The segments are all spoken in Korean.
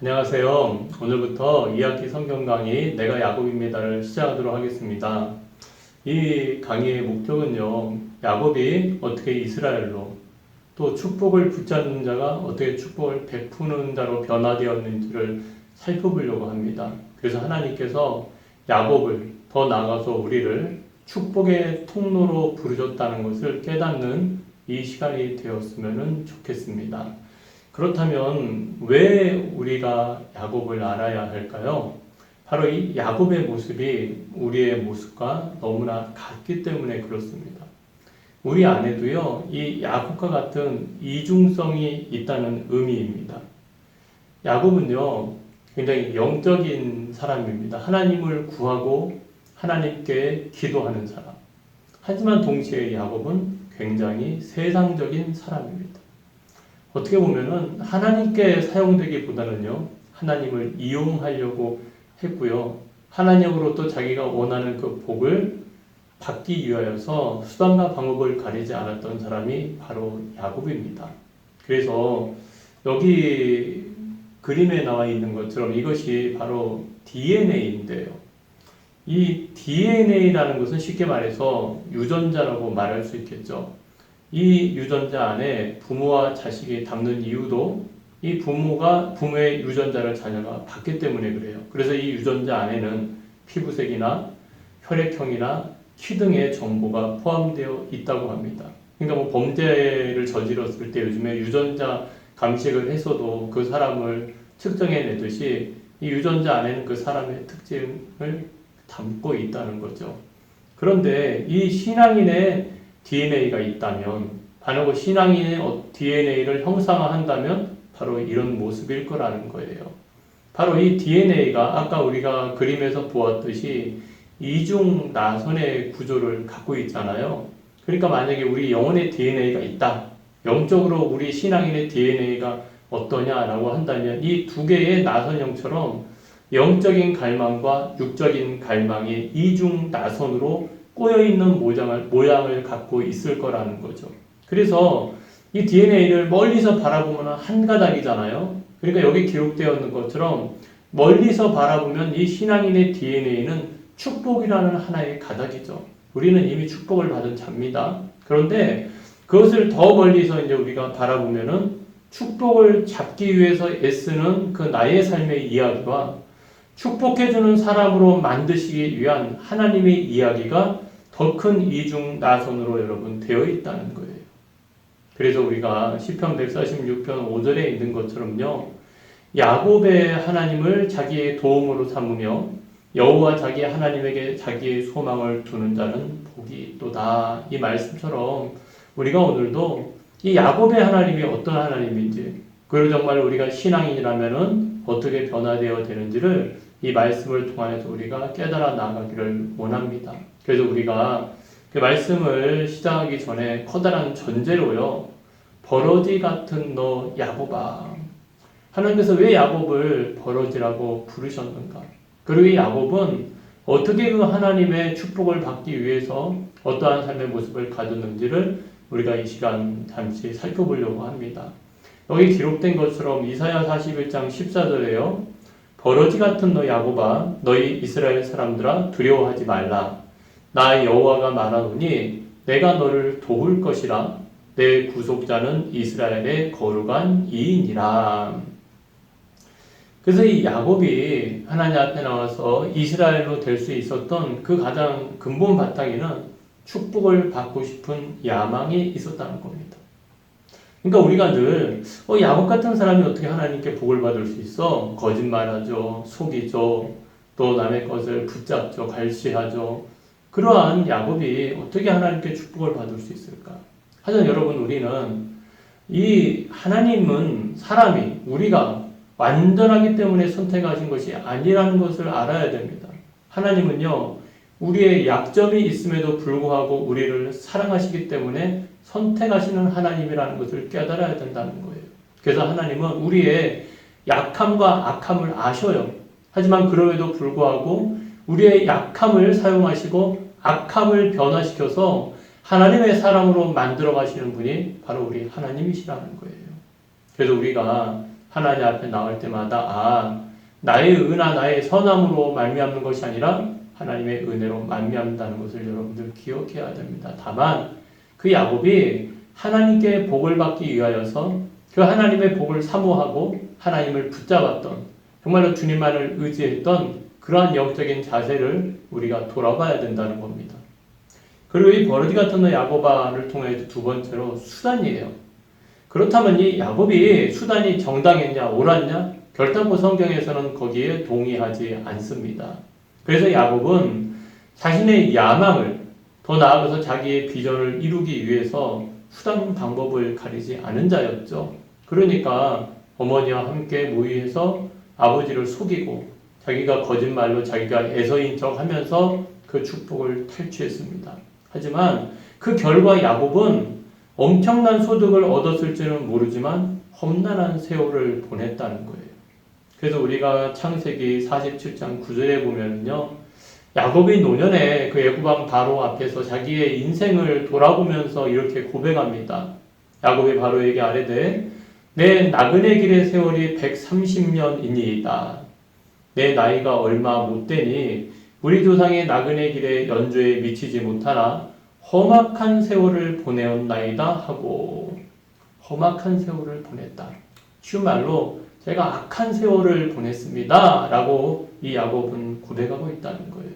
안녕하세요. 오늘부터 2학기 성경 강의 내가 야곱입니다를 시작하도록 하겠습니다. 이 강의의 목적은요, 야곱이 어떻게 이스라엘로 또 축복을 붙잡는 자가 어떻게 축복을 베푸는 자로 변화되었는지를 살펴보려고 합니다. 그래서 하나님께서 야곱을 더 나아가서 우리를 축복의 통로로 부르셨다는 것을 깨닫는 이 시간이 되었으면 좋겠습니다. 그렇다면 왜 우리가 야곱을 알아야 할까요? 바로 이 야곱의 모습이 우리의 모습과 너무나 같기 때문에 그렇습니다. 우리 안에도요, 이 야곱과 같은 이중성이 있다는 의미입니다. 야곱은요, 굉장히 영적인 사람입니다. 하나님을 구하고 하나님께 기도하는 사람. 하지만 동시에 야곱은 굉장히 세상적인 사람입니다. 어떻게 보면은 하나님께 사용되기보다는요, 하나님을 이용하려고 했고요. 하나님으로부터 자기가 원하는 그 복을 받기 위하여서 수단과 방법을 가리지 않았던 사람이 바로 야곱입니다. 그래서 여기 그림에 나와 있는 것처럼 이것이 바로 DNA인데요. 이 DNA라는 것은 쉽게 말해서 유전자라고 말할 수 있겠죠. 이 유전자 안에 부모와 자식이 담는 이유도 이 부모가 부모의 유전자를 자녀가 받기 때문에 그래요. 그래서 이 유전자 안에는 피부색이나 혈액형이나 키 등의 정보가 포함되어 있다고 합니다. 그러니까 뭐 범죄를 저질렀을 때 요즘에 유전자 감식을 해서도 그 사람을 측정해내듯이 이 유전자 안에는 그 사람의 특징을 담고 있다는 거죠. 그런데 이 신앙인의 DNA가 있다면, 바로 신앙인의 DNA를 형상화한다면 바로 이런 모습일 거라는 거예요. 바로 이 DNA가 아까 우리가 그림에서 보았듯이 이중 나선의 구조를 갖고 있잖아요. 그러니까 만약에 우리 영혼의 DNA가 있다. 영적으로 우리 신앙인의 DNA가 어떠냐라고 한다면 이 두 개의 나선형처럼 영적인 갈망과 육적인 갈망이 이중 나선으로 꼬여있는 모양을, 모양을 갖고 있을 거라는 거죠. 그래서 이 DNA를 멀리서 바라보면 한 가닥이잖아요. 그러니까 여기 기록되어 있는 것처럼 멀리서 바라보면 이 신앙인의 DNA는 축복이라는 하나의 가닥이죠. 우리는 이미 축복을 받은 자입니다. 그런데 그것을 더 멀리서 이제 우리가 바라보면은 축복을 잡기 위해서 애쓰는 그 나의 삶의 이야기와 축복해주는 사람으로 만드시기 위한 하나님의 이야기가 더 큰 이중 나선으로 여러분 되어 있다는 거예요. 그래서 우리가 시편 146편 5절에 있는 것처럼요. 야곱의 하나님을 자기의 도움으로 삼으며 여호와 자기 하나님에게 자기의 소망을 두는 자는 복이 또다. 이 말씀처럼 우리가 오늘도 이 야곱의 하나님이 어떤 하나님인지 그리고 정말 우리가 신앙인이라면은 어떻게 변화되어 되는지를 이 말씀을 통하여서 우리가 깨달아 나가기를 원합니다. 그래서 우리가 그 말씀을 시작하기 전에 커다란 전제로요. 버러지 같은 너 야곱아. 하나님께서 왜 야곱을 버러지라고 부르셨는가? 그리고 이 야곱은 어떻게 그 하나님의 축복을 받기 위해서 어떠한 삶의 모습을 가졌는지를 우리가 이 시간 잠시 살펴보려고 합니다. 여기 기록된 것처럼 이사야 41장 14절에요. 버러지 같은 너 야곱아 너희 이스라엘 사람들아 두려워하지 말라. 나 여호와가 말하노니 내가 너를 도울 것이라. 내 구속자는 이스라엘의 거룩한 이인이라. 그래서 이 야곱이 하나님 앞에 나와서 이스라엘로 될 수 있었던 그 가장 근본 바탕에는 축복을 받고 싶은 야망이 있었다는 겁니다. 그러니까 우리가 늘 어, 야곱 같은 사람이 어떻게 하나님께 복을 받을 수 있어? 거짓말하죠, 속이죠, 또 남의 것을 붙잡죠, 갈취하죠. 그러한 야곱이 어떻게 하나님께 축복을 받을 수 있을까? 하지만 여러분 우리는 이 하나님은 사람이 우리가 완전하기 때문에 선택하신 것이 아니라는 것을 알아야 됩니다. 하나님은요 우리의 약점이 있음에도 불구하고 우리를 사랑하시기 때문에 선택하시는 하나님이라는 것을 깨달아야 된다는 거예요. 그래서 하나님은 우리의 약함과 악함을 아셔요. 하지만 그럼에도 불구하고 우리의 약함을 사용하시고 악함을 변화시켜서 하나님의 사람으로 만들어 가시는 분이 바로 우리 하나님이시라는 거예요. 그래서 우리가 하나님 앞에 나올 때마다 아 나의 은하 나의 선함으로 말미암는 것이 아니라 하나님의 은혜로 말미암다는 것을 여러분들 기억해야 됩니다. 다만 그 야곱이 하나님께 복을 받기 위하여서 그 하나님의 복을 사모하고 하나님을 붙잡았던 정말로 주님만을 의지했던 그러한 영적인 자세를 우리가 돌아봐야 된다는 겁니다. 그리고 이 버러지 같은 야고바를 통해 두 번째로 수단이에요. 그렇다면 이 야곱이 수단이 정당했냐 옳았냐 결단코 성경에서는 거기에 동의하지 않습니다. 그래서 야곱은 자신의 야망을 더 나아가서 자기의 비전을 이루기 위해서 수단 방법을 가리지 않은 자였죠. 그러니까 어머니와 함께 모의해서 아버지를 속이고 자기가 거짓말로 자기가 애서인 척 하면서 그 축복을 탈취했습니다. 하지만 그 결과 야곱은 엄청난 소득을 얻었을지는 모르지만 험난한 세월을 보냈다는 거예요. 그래서 우리가 창세기 47장 9절에 보면요. 야곱이 노년에 그 애굽왕 바로 앞에서 자기의 인생을 돌아보면서 이렇게 고백합니다. 야곱이 바로에게 아뢰되 내 나그네 길의 세월이 130년이니이다. 내 나이가 얼마 못 되니 우리 조상의 나그네 길의 연주에 미치지 못하나 험악한 세월을 보내었나이다 하고 험악한 세월을 보냈다. 쉬운 말로 제가 악한 세월을 보냈습니다. 라고 이 야곱은 고백하고 있다는 거예요.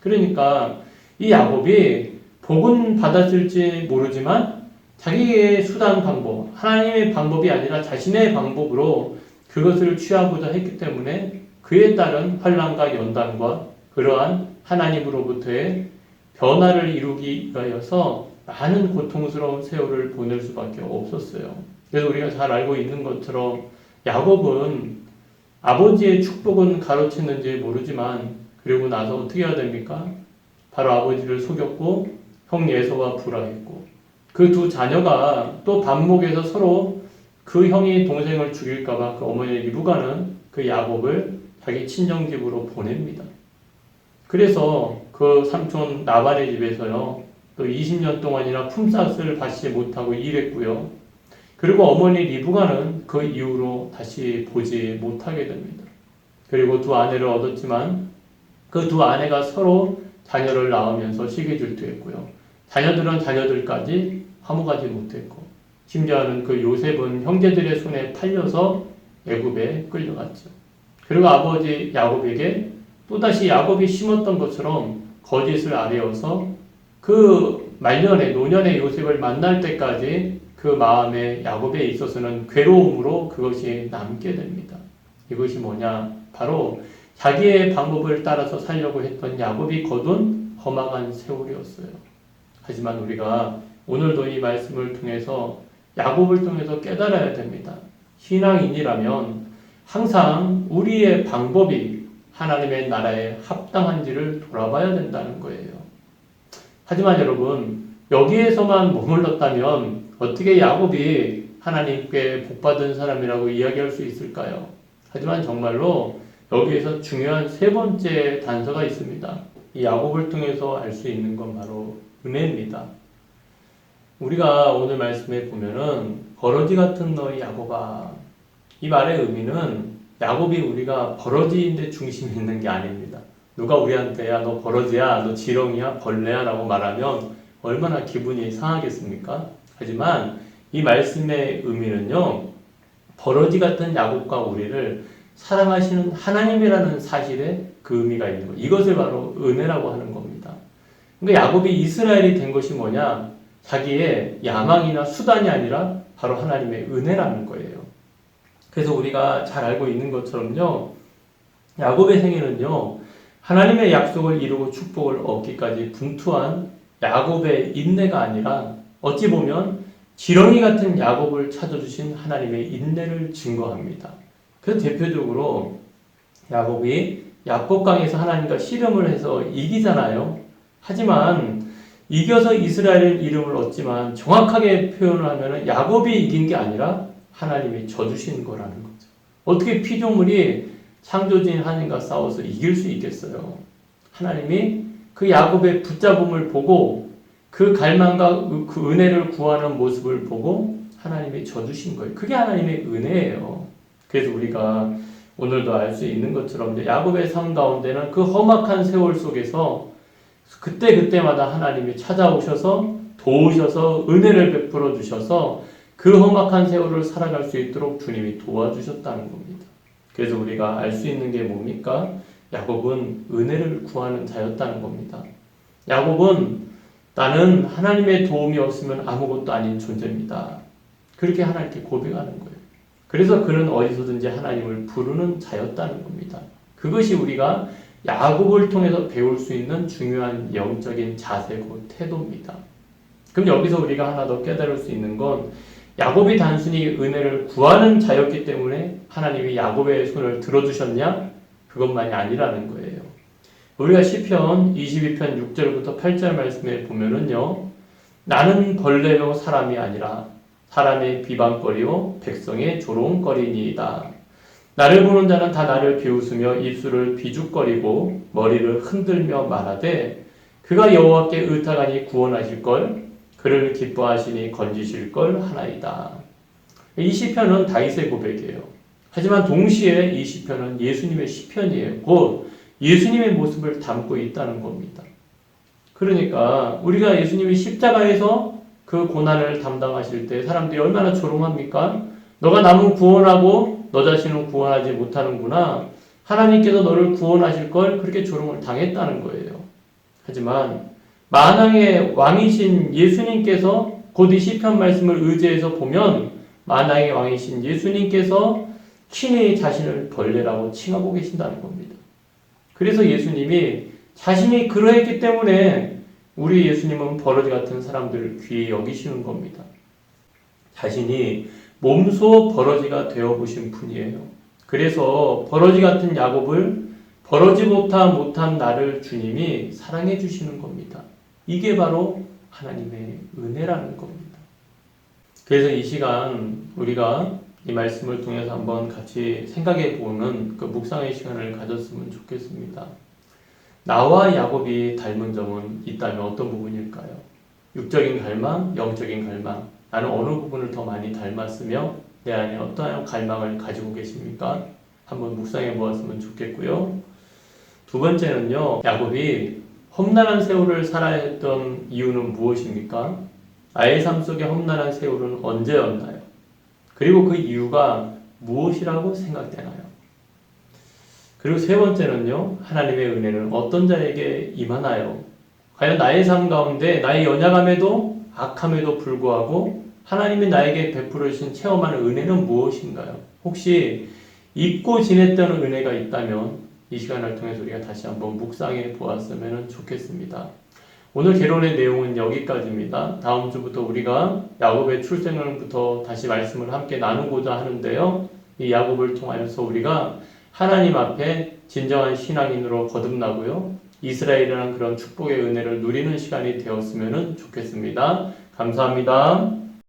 그러니까 이 야곱이 복은 받았을지 모르지만 자기의 수단 방법, 하나님의 방법이 아니라 자신의 방법으로 그것을 취하고자 했기 때문에 그에 따른 환란과 연단과 그러한 하나님으로부터의 변화를 이루기 위하여서 많은 고통스러운 세월을 보낼 수밖에 없었어요. 그래서 우리가 잘 알고 있는 것처럼 야곱은 아버지의 축복은 가로챘는지 모르지만 그리고 나서 어떻게 해야 됩니까? 바로 아버지를 속였고 형 예서와 불화했고 그 두 자녀가 또 반목에서 서로 그 형이 동생을 죽일까봐 그 어머니 리브가는 그 야곱을 자기 친정 집으로 보냅니다. 그래서 그 삼촌 나발의 집에서요 또 20년 동안이나 품삯을 받지 못하고 일했고요. 그리고 어머니 리브가는 그 이후로 다시 보지 못하게 됩니다. 그리고 두 아내를 얻었지만 그 두 아내가 서로 자녀를 낳으면서 시기 질투했고요. 자녀들은 자녀들까지 화목하지 못했고 심지어는 그 요셉은 형제들의 손에 팔려서 애굽에 끌려갔죠. 그리고 아버지 야곱에게 또다시 야곱이 심었던 것처럼 거짓을 아뢰어서 그 말년에 노년의 요셉을 만날 때까지 그 마음에 야곱에 있어서는 괴로움으로 그것이 남게 됩니다. 이것이 뭐냐? 바로 자기의 방법을 따라서 살려고 했던 야곱이 거둔 험악한 세월이었어요. 하지만 우리가 오늘도 이 말씀을 통해서 야곱을 통해서 깨달아야 됩니다. 신앙인이라면 항상 우리의 방법이 하나님의 나라에 합당한지를 돌아봐야 된다는 거예요. 하지만 여러분, 여기에서만 머물렀다면 어떻게 야곱이 하나님께 복받은 사람이라고 이야기할 수 있을까요? 하지만 정말로 여기에서 중요한 세 번째 단서가 있습니다. 이 야곱을 통해서 알 수 있는 건 바로 은혜입니다. 우리가 오늘 말씀에 보면은 버러지 같은 너희 야곱아 이 말의 의미는 야곱이 우리가 버러지인데 중심이 있는 게 아닙니다. 누가 우리한테 야 너 버러지야 너 지렁이야 벌레야 라고 말하면 얼마나 기분이 상하겠습니까? 하지만 이 말씀의 의미는요, 버러지 같은 야곱과 우리를 사랑하시는 하나님이라는 사실에 그 의미가 있는 거예요. 이것을 바로 은혜라고 하는 겁니다. 그러니까 야곱이 이스라엘이 된 것이 뭐냐? 자기의 야망이나 수단이 아니라 바로 하나님의 은혜라는 거예요. 그래서 우리가 잘 알고 있는 것처럼요, 야곱의 생애는요, 하나님의 약속을 이루고 축복을 얻기까지 분투한 야곱의 인내가 아니라 어찌 보면 지렁이 같은 야곱을 찾아주신 하나님의 인내를 증거합니다. 그래서 대표적으로 야곱이 야곱강에서 하나님과 씨름을 해서 이기잖아요. 하지만 이겨서 이스라엘 이름을 얻지만 정확하게 표현을 하면 야곱이 이긴 게 아니라 하나님이 져주신 거라는 거죠. 어떻게 피조물이 창조주인 하나님과 싸워서 이길 수 있겠어요? 하나님이 그 야곱의 붙잡음을 보고 그 갈망과 그 은혜를 구하는 모습을 보고 하나님이 져주신 거예요. 그게 하나님의 은혜예요. 그래서 우리가 오늘도 알 수 있는 것처럼 야곱의 삶 가운데는 그 험악한 세월 속에서 그때 그때마다 하나님이 찾아오셔서 도우셔서 은혜를 베풀어 주셔서 그 험악한 세월을 살아갈 수 있도록 주님이 도와주셨다는 겁니다. 그래서 우리가 알 수 있는 게 뭡니까? 야곱은 은혜를 구하는 자였다는 겁니다. 야곱은 나는 하나님의 도움이 없으면 아무것도 아닌 존재입니다. 그렇게 하나님께 고백하는 거예요. 그래서 그는 어디서든지 하나님을 부르는 자였다는 겁니다. 그것이 우리가 야곱을 통해서 배울 수 있는 중요한 영적인 자세고 태도입니다. 그럼 여기서 우리가 하나 더 깨달을 수 있는 건 야곱이 단순히 은혜를 구하는 자였기 때문에 하나님이 야곱의 손을 들어주셨냐? 그것만이 아니라는 거예요. 우리가 시편 22편 6절부터 8절 말씀에 보면은요. 나는 벌레요 사람이 아니라 사람의 비방거리요 백성의 조롱거리니이다. 나를 보는 자는 다 나를 비웃으며 입술을 비죽거리고 머리를 흔들며 말하되 그가 여호와께 의탁하니 구원하실 걸 그를 기뻐하시니 건지실 걸 하나이다. 이 시편은 다윗의 고백이에요. 하지만 동시에 이 시편은 예수님의 시편이에요. 곧 예수님의 모습을 담고 있다는 겁니다. 그러니까 우리가 예수님이 십자가에서 그 고난을 담당하실 때 사람들이 얼마나 조롱합니까? 너가 남은 구원하고 너 자신은 구원하지 못하는구나. 하나님께서 너를 구원하실 걸 그렇게 조롱을 당했다는 거예요. 하지만 만왕의 왕이신 예수님께서 곧 이 시편 말씀을 의지해서 보면 만왕의 왕이신 예수님께서 친히 자신을 벌레라고 칭하고 계신다는 겁니다. 그래서 예수님이 자신이 그러했기 때문에 우리 예수님은 버러지 같은 사람들을 귀히 여기시는 겁니다. 자신이 몸소 버러지가 되어 보신 분이에요. 그래서 버러지 같은 야곱을 버러지보다 못한 나를 주님이 사랑해 주시는 겁니다. 이게 바로 하나님의 은혜라는 겁니다. 그래서 이 시간 우리가 이 말씀을 통해서 한번 같이 생각해 보는 그 묵상의 시간을 가졌으면 좋겠습니다. 나와 야곱이 닮은 점은 있다면 어떤 부분일까요? 육적인 갈망, 영적인 갈망. 나는 어느 부분을 더 많이 닮았으며 내 안에 어떠한 갈망을 가지고 계십니까? 한번 묵상해 보았으면 좋겠고요. 두 번째는요, 야곱이 험난한 세월을 살아야 했던 이유는 무엇입니까? 나의 삶 속에 험난한 세월은 언제였나요? 그리고 그 이유가 무엇이라고 생각되나요? 그리고 세 번째는요, 하나님의 은혜는 어떤 자에게 임하나요? 과연 나의 삶 가운데 나의 연약함에도 악함에도 불구하고 하나님이 나에게 베풀어 주신 체험하는 은혜는 무엇인가요? 혹시 잊고 지냈던 은혜가 있다면 이 시간을 통해서 우리가 다시 한번 묵상해 보았으면 좋겠습니다. 오늘 개론의 내용은 여기까지입니다. 다음 주부터 우리가 야곱의 출생을부터 다시 말씀을 함께 나누고자 하는데요. 이 야곱을 통하여서 우리가 하나님 앞에 진정한 신앙인으로 거듭나고요. 이스라엘이라는 그런 축복의 은혜를 누리는 시간이 되었으면 좋겠습니다. 감사합니다.